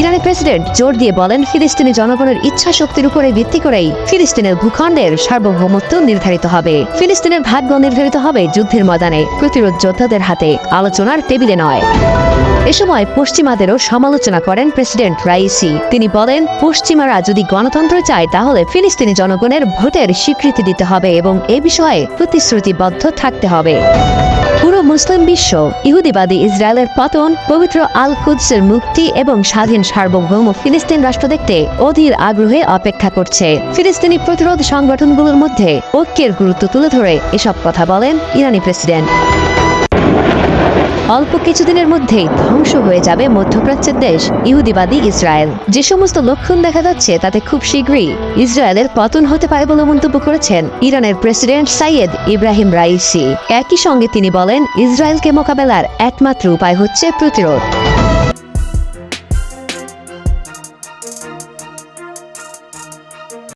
ইরানের প্রেসিডেন্ট জোর দিয়ে বলেন, ফিলিস্তিনি জনগণের ইচ্ছা শক্তির উপরে ভিত্তি করেই ফিলিস্তিনের ভূখণ্ডের সার্বভৌমত্ব নির্ধারিত হবে। ফিলিস্তিনের ভাগ্য নির্ধারিত হবে যুদ্ধের ময়দানে, প্রতিরোধ যোদ্ধাদের হাতে, আলোচনার টেবিলে নয়। এ সময় পশ্চিমাদেরও সমালোচনা করেন প্রেসিডেন্ট রাইসি। তিনি বলেন, পশ্চিমারা যদি গণতন্ত্র চায়, তাহলে ফিলিস্তিনি জনগণের ভোটের স্বীকৃতি দিতে হবে এবং এ বিষয়ে প্রতিশ্রুতিবদ্ধ থাকতে হবে। পুরো মুসলিম বিশ্ব, ইহুদিবাদী ইসরায়েলের পতন, পবিত্র আল কুদসের মুক্তি এবং স্বাধীন সার্বভৌম ফিলিস্তিন রাষ্ট্র দেখতে অধীর আগ্রহে অপেক্ষা করছে। ফিলিস্তিনি প্রতিরোধ সংগঠনগুলোর মধ্যে ঐক্যের গুরুত্ব তুলে ধরে এসব কথা বলেন ইরানি প্রেসিডেন্ট। অল্প কিছুদিনের মধ্যেই ধ্বংস হয়ে যাবে মধ্যপ্রাচ্যের দেশ, ইহুদিবাদী ইসরায়েল। যে সমস্ত লক্ষণ দেখা যাচ্ছে, তাতে খুব শীঘ্রই ইসরায়েলের পতন হতে পারে বলে মন্তব্য করেছেন ইরানের প্রেসিডেন্ট সাইয়েদ ইব্রাহিম রাইসি। একই সঙ্গে তিনি বলেন, ইসরায়েলকে মোকাবেলার একমাত্র উপায় হচ্ছে প্রতিরোধ।